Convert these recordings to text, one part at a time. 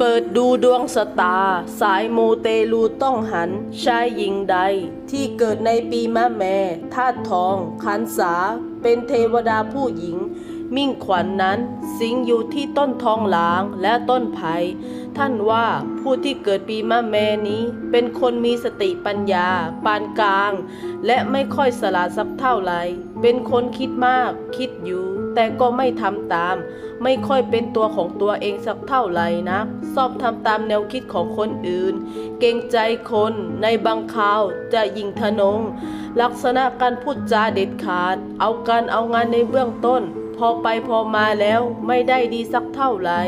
เปิดดูดวงสตาร์สายมูเตลูต้องหัน ชายหญิงใด ที่เกิดในปีมะแม่ธาตุทอง ขันษา เป็นเทวดาผู้หญิง มิ่งขวัญนนั้นสิงอยู่ที่ต้นทองหลางและต้นไผ่ท่านว่าผู้ที่เกิดปีมะแม่นี้ เป็นคนมีสติปัญญา ปานกลาง และไม่ค่อยสลาดซับเท่าไหร่เป็นคนคิดมาก คิดอยู่ แต่ก็ไม่ทำตาม ไม่ค่อยเป็นตัวของตัวเองสักเท่าไหร่นักชอบทำตามแนวคิดของคนอื่น เกรงใจคนในบางคราวจะยิงทะนง ลักษณะการพูดจาเด็ดขาด เอาการเอางานในเบื้องต้น พอไปพอมาแล้วไม่ได้ดีสักเท่าไหร่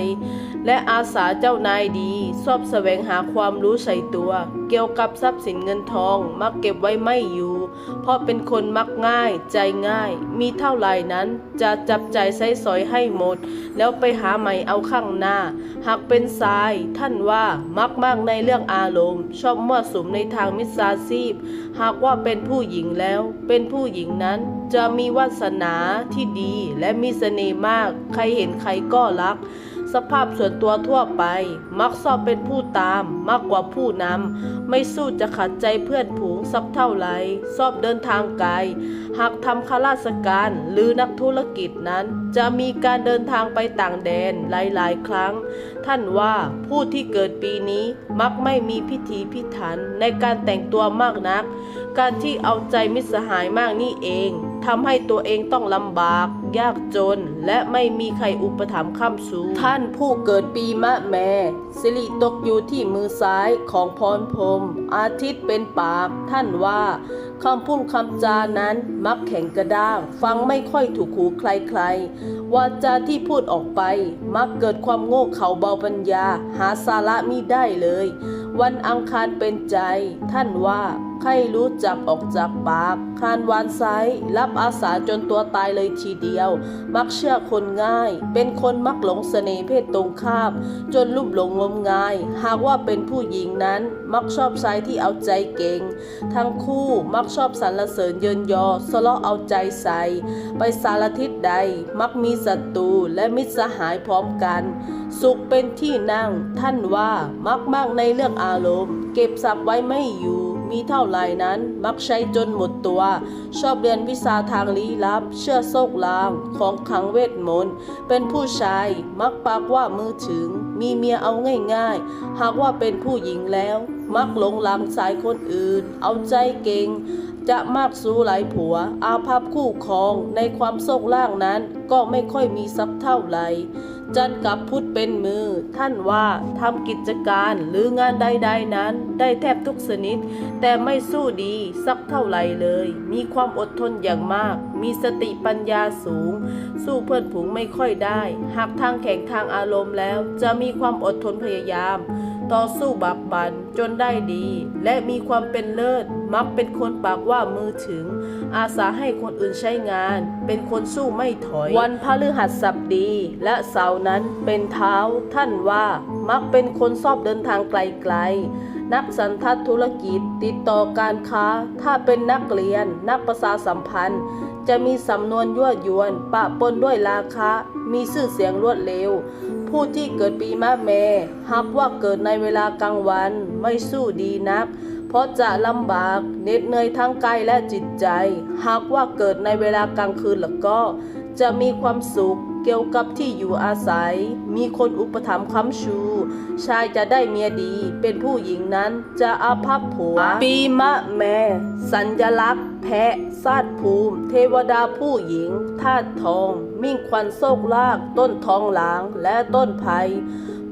และอาสาเจ้านายดีชอบแสวงหาความรู้ใส่ตัว เกี่ยวกับทรัพย์สินเงินทอง มักเก็บไว้ไม่อยู่ เพราะเป็นคนมักง่าย ใจง่าย มีเท่าไหร่นั้น จะจับใจใช้สอยให้หมด แล้วไปหาใหม่เอาข้างหน้า หากเป็นทราย ท่านว่ามักมากในเรื่องอารมณ์ ชอบมั่วสุมในทางมิจฉาชีพ หากว่าเป็นผู้หญิงแล้ว เป็นผู้หญิงนั้นจะมีวาสนาที่ดีและมีเสน่ห์มาก ใครเห็นใครก็รัก สภาพส่วนตัวทั่วไป มักชอบเป็นผู้ตามมากกว่าผู้นำ ไม่สู้จะขัดใจเพื่อนผูงสักเท่าไรชอบเดินทางไกล หากทำข้าราชการหรือนักธุรกิจนั้น จะมีการเดินทางไปต่างแดนหลาย ๆ ครั้ง ท่านว่าผู้ที่เกิดปีนี้มักไม่มีพิธีพิถันในการแต่งตัวมากนัก การที่เอาใจมิตรสหายมากนี่เอง ทำให้ตัวเองต้องลำบาก ยากจน และไม่มีใครอุปถัมภ์ค้ำสูงท่านผู้เกิดปีมะแม่สิริตกอยู่ที่มือซ้ายของพรพรมอาทิตย์เป็นปาก ท่านว่าคำพูดคำจานั้นมักแข็งกระด้าง ฟังไม่ค่อยถูกหูใครๆวาจาที่พูดออกไป มักเกิดความโง่เขลาเบาปัญญา หาสาระมิได้เลย วันอังคารเป็นใจ ท่านว่า ใครรู้จักออกจากปากคานวานไซรับอาสาจนตัวตายเลยทีเดียว มักเชื่อคนง่าย เป็นคนมักหลงเสน่ห์เพศตรงข้าม จนรูปหลงงมงาย หากว่าเป็นผู้หญิงนั้นมักชอบชายที่เอาใจเก่ง ทั้งคู่มักชอบสรรเสริญเยินยอสเลาะเอาใจใส่ไปสารทิศใด มักมีศัตรูและมิตรสหายพร้อมกัน สุขเป็นที่นั่ง ท่านว่ามักมากในเรื่องอารมณ์ เก็บสับไว้ไม่อยู่ มีเท่าไหร่นั้น มักใช้จนหมดตัว ชอบเรียนวิชาทางลี้ลับ เชื่อโซคลาง ของขังเวทมนต์ เป็นผู้ชาย มักปากว่ามือถึง มีเมียเอาง่ายๆ หากว่าเป็นผู้หญิงแล้ว มักหลงหลังสายคนอื่น เอาใจเก่ง จะมากสู้หลายผัว อาภัพคู่ครองในความโศกล่างนั้นก็ไม่ค่อยมีสักเท่าไหร่จันกับพุทธเป็นมือ ท่านว่าทำกิจการหรืองานใดๆนั้น ได้แทบทุกชนิด แต่ไม่สู้ดีสักเท่าไหร่เลย มีความอดทนอย่างมากมีสติปัญญาสูง สู้เพื่อนผูงไม่ค่อยได้ หากทางแข่งทางอารมณ์แล้ว จะมีความอดทนพยายาม ต่อสู้บักบันจนได้ดี และมีความเป็นเลิศ มักเป็นคนปากว่ามือถึง อาสาให้คนอื่นใช้งาน เป็นคนสู้ไม่ถอย วันพฤหัสบดี และเสาร์นั้นเป็นเท้า ท่านว่า มักเป็นคนชอบเดินทางไกลๆ นักสันทัดธุรกิจ ติดต่อการค้า ถ้าเป็นนักเรียน นักประชาสัมพันธ์ จะมีสำนวนยั่วยวน ปะปนด้วยราคามีชื่อเสียงรวดเร็ว ผู้ที่เกิดปีมะแม่หากว่าเกิดในเวลากลางวันไม่สู้ดีนัก เพราะจะลำบากเหน็ดเหนื่อยทั้งกายและจิตใจ หากว่าเกิดในเวลากลางคืนแล้วก็ จะมีความสุข กี่ยวกับที่อยู่อาศัย มีคนอุปถัมภ์ค้ำชู ชายจะได้เมียดี เป็นผู้หญิงนั้นจะอาภัพผัว ปีมะแม่ สัญลักษณ์ แพะซาดภูมิ เทวดาผู้หญิงธาตุทอง มิ่งควันโซกลาก ต้นทองหลางและต้นไผ่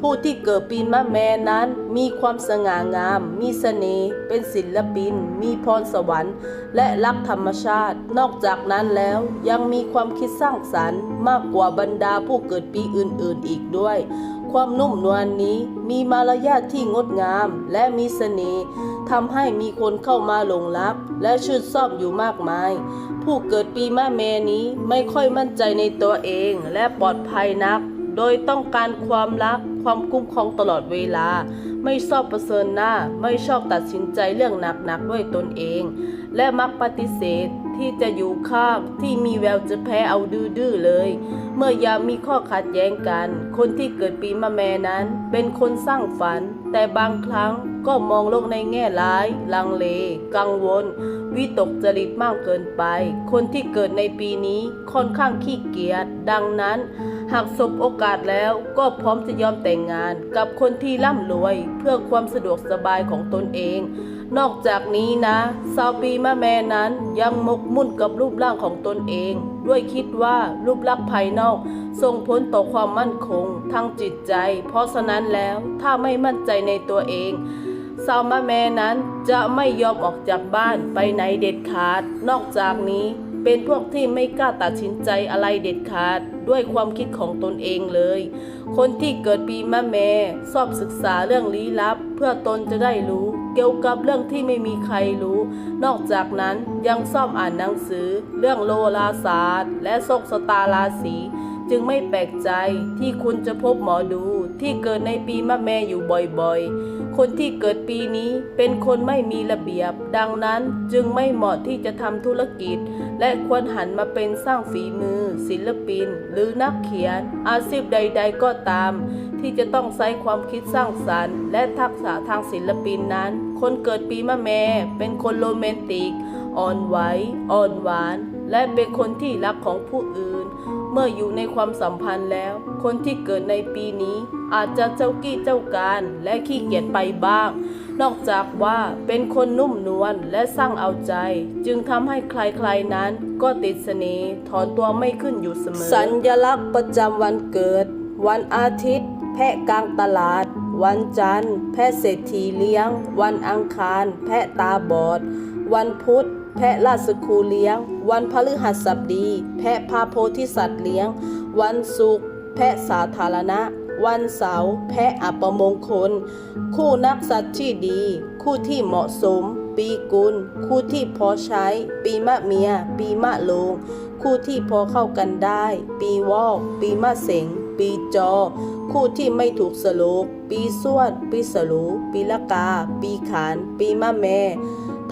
ผู้ที่เกิดปีมะแม่นั้น มีความสง่างาม มีเสน่ห์เป็นศิลปิน มีพรสวรรค์ และรักธรรมชาติ นอกจากนั้นแล้วยังมีความคิดสร้างสรรค์ มากกว่าบรรดาผู้เกิดปีอื่นๆอีกด้วย ความนุ่มนวลนนี้มีมารยาทที่งดงามและมีเสน่ห์ทำให้มีคนเข้ามาหลงรัก และชื่นชอบอยู่มากมาย ผู้เกิดปีมะเมนี้ไม่ค่อยมั่นใจในตัวเองและปลอดภัยนัก โดยต้องการความรักความคุ้มครองตลอดเวลา ไม่ชอบประเสริญหน้า ไม่ชอบตัดสินใจเรื่องหนักๆด้วยตนเอง และมักปฏิเสธที่จะอยู่ข้างที่มีแววจะแพ้เอาดื้อเลย เมื่อยามมีข้อขัดแย้งกัน คนที่เกิดปีมะแม่นั้น เป็นคนสร้างฝัน แต่บางครั้งก็มองโลกในแง่ร้าย ลังเล กังวล วิตกจริตมากเกินไป คนที่เกิดในปีนี้ค่อนข้างขี้เกียจดังนั้น หากสบโอกาสแล้วก็พร้อมจะยอมแต่งงานกับคนที่ร่ำรวย เพื่อความสะดวกสบายของตนเอง นอกจากนี้นะสาวปีมะแม่นั้นยังมกมุ่นกับรูปร่างของตนเอง ด้วยคิดว่ารูปลักษณ์ภายนอกส่งผลต่อความมั่นคงทางจิตใจ เพราะฉะนั้นแล้วถ้าไม่มั่นใจในตัวเองสาวมะแม่นั้นจะไม่ยอมออกจากบ้านไปไหนเด็ดขาด นอกจากนี้ เป็นพวกที่ไม่กล้าตัดสินใจอะไรเด็ดขาดด้วยความคิดของตนเองเลย คนที่เกิดปีมะแม่ชอบศึกษาเรื่องลี้ลับ เพื่อตนจะได้รู้ เกี่ยวกับเรื่องที่ไม่มีใครรู้ นอกจากนั้นยังชอบอ่านหนังสือ เรื่องโลราศาสตร์ และโชคชะตาราศีจึงไม่แปลกใจที่คุณจะพบหมอดูที่เกิดในปีมะแม่อยู่บ่อยๆ คนที่เกิดปีนี้เป็นคนไม่มีระเบียบ ดังนั้นจึงไม่เหมาะที่จะทำธุรกิจ และควรหันมาเป็นสร้างฝีมือ ศิลปิน หรือนักเขียน อาชีพใด ๆ ก็ตาม ที่จะต้องใช้ความคิดสร้างสรรค์ และทักษะทางศิลปินนั้น คนเกิดปีมะแม่เป็นคนโรแมนติก อ่อนไหวอ่อนหวาน และเป็นคนที่รักของผู้อื่น มื่ออยู่ในความสัมพันธ์แล้ว คนที่เกิดในปีนี้อาจจะเจ้ากี้เจ้าการและขี้เกียจไปบ้าง นอกจากว่าเป็นคนนุ่มนวลและสร้างเอาใจ จึงทำให้ใครๆนั้นก็ติดเสน่ห์ถอนตัวไม่ขึ้นอยู่เสมอ สัญลักษณ์ประจำวันเกิด วันอาทิตย์ แพะกลางตลาด วันจันทร์ แพะเศรษฐีเลี้ยง วันอังคาร แพะตาบอด วันพุธ แพะราชครูเลี้ยง วันพฤหัสบดี แพะพาโพธิสัตว์เลี้ยง วันศุกร์แพะสาธารณะ วันเสาร์แพะอัปมงคล คู่นักสัตว์ที่ดี คู่ที่เหมาะสม ปีกุล คู่ที่พอใช้ ปีมะเมีย ปีมะลง คู่ที่พอเข้ากันได้ ปีวอกปีมะเสงปีจอ คู่ที่ไม่ถูกสโลกปีสวนปีสลูปีละกา ปีขาน ปีมะแม่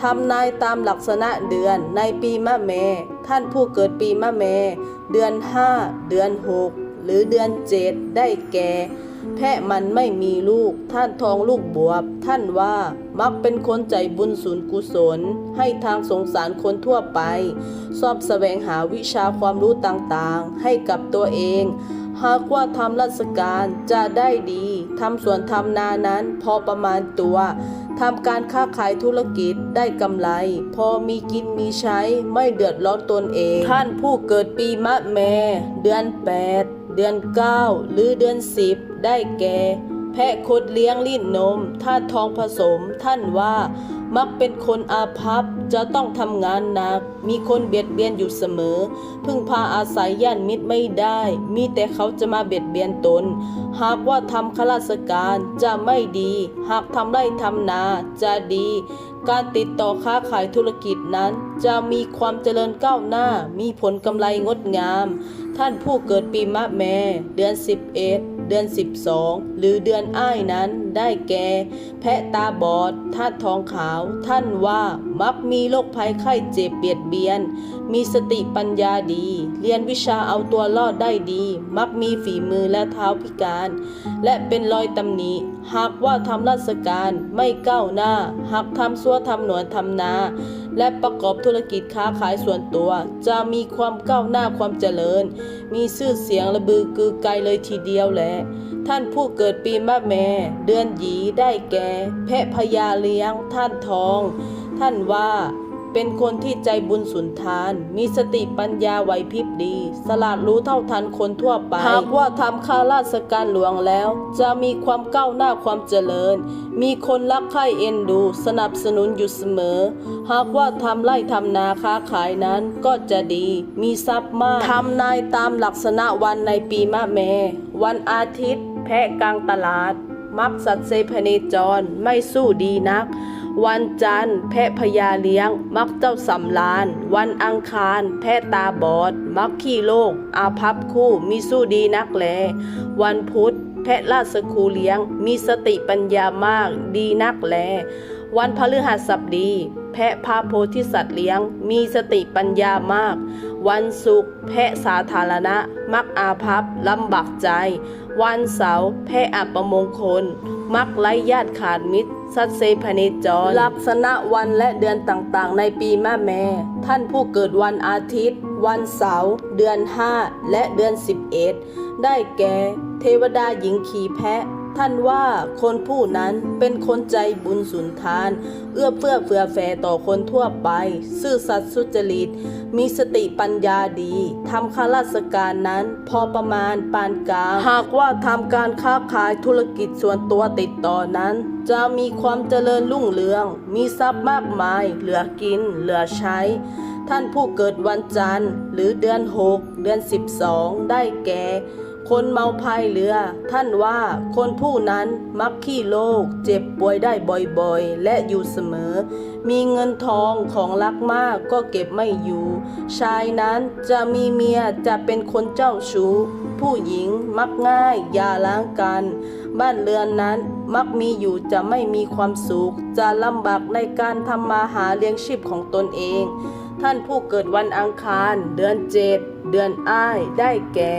ทำนายตามลักษณะเดือนในปีมะแม่ท่านผู้เกิดปีมะแม่เดือน 5 เดือน 6 หรือเดือน 7 ได้แก่ แพะมันไม่มีลูก ท่านทองลูกบวบ ท่านว่ามักเป็นคนใจบุญศูนย์กุศล ให้ทางสงสารคนทั่วไปชอบแสวงหาวิชาความรู้ต่างๆ ให้กับตัวเองหากว่าทำราชการจะได้ดี ทำสวนทำนานั้นพอประมาณตัว ทำการค้าขายธุรกิจได้กำไร พอมีกินมีใช้ไม่เดือดร้อนตนเอง ท่านผู้เกิดปีมะแม เดือน 8 เดือน 9 หรือเดือน 10 ได้แก่ แพะคดเลี้ยงลิ้นนมท่าทองผสมท่านว่า มักเป็นคนอาภัพจะต้องทำงานหนัก มีคนเบียดเบียนอยู่เสมอ พึ่งพาอาศัยญาติมิตรไม่ได้ มีแต่เขาจะมาเบียดเบียนตน หากว่าทำข้าราชการจะไม่ดี หากทำไร่ทำนาจะดี การติดต่อค้าขายธุรกิจนั้น จะมีความเจริญก้าวหน้า มีผลกำไรงดงาม ท่านผู้เกิดปีมะแม่เดือน 11 เดือน 12 หรือเดือนอ้ายนั้นได้แก่ แพะตาบอดธาตุทองขาว ท่านว่ามักมีโรคภัยไข้เจ็บเบียดเบียน มีสติปัญญาดี เรียนวิชาเอาตัวรอดได้ดี มักมีฝีมือและเท้าพิการ และเป็นรอยตำหนิหากว่าทำราชการไม่ก้าวหน้า หากทำซัวทำหนวนทำนา และประกอบธุรกิจค้าขายส่วนตัว จะมีความก้าวหน้าความเจริญ มีชื่อเสียงระบือกือไกลเลยทีเดียวแหละท่านผู้เกิดปีมะแม่ เดือนหยีได้แก่ แพะพญาเลี้ยง ท่านทอง ท่านว่า เป็นคนที่ใจบุญสุนทาน มีสติปัญญาไหวพริบดี สลาดรู้เท่าทันคนทั่วไป หากว่าทำข้าราชการหลวงแล้ว จะมีความก้าวหน้าความเจริญ มีคนรักใคร่เอ็นดู สนับสนุนอยู่เสมอ หากว่าทำไร่ทำนาค้าขายนั้นก็จะดี มีทรัพย์มาก ทำนายตามลักษณะวันในปีมะแม่ วันอาทิตย์ แพะกลางตลาด มักสัตว์เซพเนจรไม่สู้ดีนัก วันจันทร์ แพะพญาเลี้ยง มักเจ้าสำลาน วันอังคาร แพะตาบอด มักขี้โลก อาภัพคู่มีสู้ดีนักแล วันพุธ แพะราชคูเลี้ยง มีสติปัญญามาก ดีนักแล วันพฤหัสบดี แพแพะพาโพธิสัตว์เลี้ยง มีสติปัญญามาก วันศุกร์แพะสาธารณะ มักอาภัพลำบากใจ วันเสาร์แพะอัปมงคล มักไร้ญาติขาดมิตร สัตเซพเนจร ลักษณะวันและเดือนต่างๆ ในปีแม่แม่ ท่านผู้เกิดวันอาทิตย์ วันเสาร์เดือน 5 และเดือน 11 ได้แก่ เทวดาหญิงขี่แพะ ท่านว่าคนผู้นั้นเป็นคนใจบุญสุนทาน เอื้อเฟื้อเฟือแผ่ต่อคนทั่วไป ซื่อสัตย์สุจริต มีสติปัญญาดีทำข้าราชการนั้น พอประมาณปานกลาง หากว่าทำการค้าขายธุรกิจส่วนตัวติดต่อนั้น จะมีความเจริญรุ่งเรือง มีทรัพย์มากมาย เหลือกิน เหลือใช้ ท่านผู้เกิดวันจันทร์ หรือเดือน 6 เดือน 12 ได้แก่ คนเมาพายเรือ ท่านว่าคนผู้นั้นมักขี้โลก เจ็บป่วยได้บ่อยๆ และอยู่เสมอ มีเงินทองของรักมากก็เก็บไม่อยู่ ชายนั้นจะมีเมียจะเป็นคนเจ้าชู้ ผู้หญิงมักง่ายอย่าล้างกัน บ้านเรือนนั้นมักมีอยู่จะไม่มีความสุข จะลำบากในการทำมาหาเลี้ยงชีพของตนเอง ท่านผู้เกิดวันอังคาร เดือนเจ็ดเดือนอ้ายได้แก่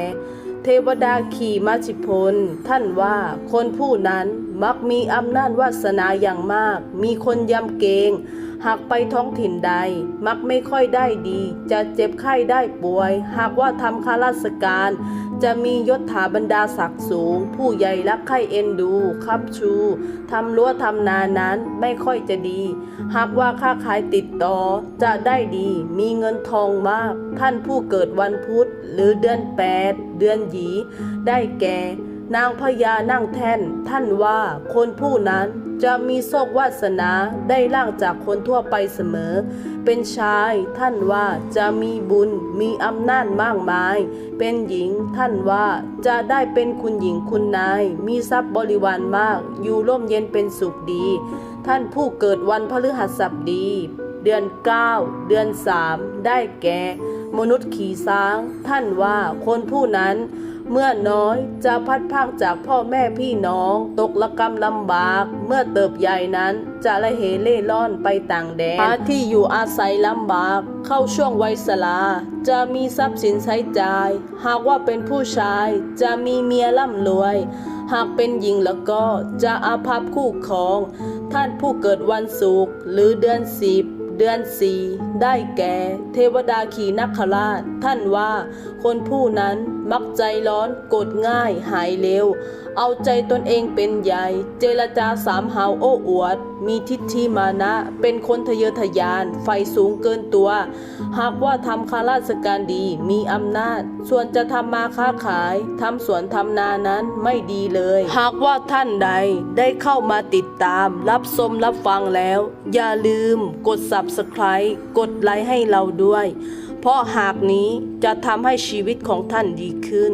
เทวดาขี่มาชิพล ท่านว่าคนผู้นั้นมักมีอำนาจวาสนาอย่างมาก มีคนยำเกรง หากไปท้องถิ่นใด มักไม่ค่อยได้ดี จะเจ็บไข้ได้ป่วย หากว่าทำข้าราชการ จะมียศถาบรรดาศักดิ์สูง ผู้ใหญ่รักใคร่เอ็นดูคับชูทำรั้วทำนานั้นไม่ค่อยจะดี หากว่าค้าขายติดต่อจะได้ดี มีเงินทองมาก ท่านผู้เกิดวันพุธ หรือเดือน 8 เดือนหยีได้แก่นางพญานั่งแท่น ท่านว่าคนผู้นั้น จะมีโชควาสนาได้ล่างจากคนทั่วไปเสมอ เป็นชายท่านว่าจะมีบุญมีอำนาจมากมาย เป็นหญิงท่านว่าจะได้เป็นคุณหญิงคุณนาย มีทรัพย์บริวารมาก อยู่ร่มเย็นเป็นสุขดี ท่านผู้เกิดวันพฤหัสบดี เดือน 9 เดือน 3 ได้แก่ มนุษย์ขี่ช้าง ท่านว่าคนผู้นั้น เมื่อน้อยจะพัดพากจากพ่อแม่พี่น้อง ตกละกรรมลำบาก เมื่อเติบใหญ่นั้นจะละเหเล่ร่อนไปต่างแดนหาที่อยู่อาศัยลำบาก เข้าช่วงวัยสลา จะมีทรัพย์สินใช้จ่าย หากว่าเป็นผู้ชาย จะมีเมียร่ำรวย หากเป็นหญิงแล้วก็จะอาภัพคู่ครอง ท่านผู้เกิดวันศุกร์หรือเดือนสิบเดือนสี่ได้แก่ เทวดาขี่นักขราช ท่านว่า คนผู้นั้นมักใจร้อนโกรธง่ายหายเร็ว เอาใจตนเองเป็นใหญ่ เจรจาสามหาวโอ้อวด มีทิฏฐิมานะ เป็นคนทะเยอทะยาน ไฟสูงเกินตัว หากว่าทำข้าราชการดีมีอำนาจ ส่วนจะทำมาค้าขายทำสวนทำนานั้นไม่ดีเลย หากว่าท่านใดได้เข้ามาติดตาม รับชมรับฟังแล้ว อย่าลืมกด subscribe กดไลค์ให้เราด้วย เพราะหากนี้จะทำให้ชีวิตของท่านดีขึ้น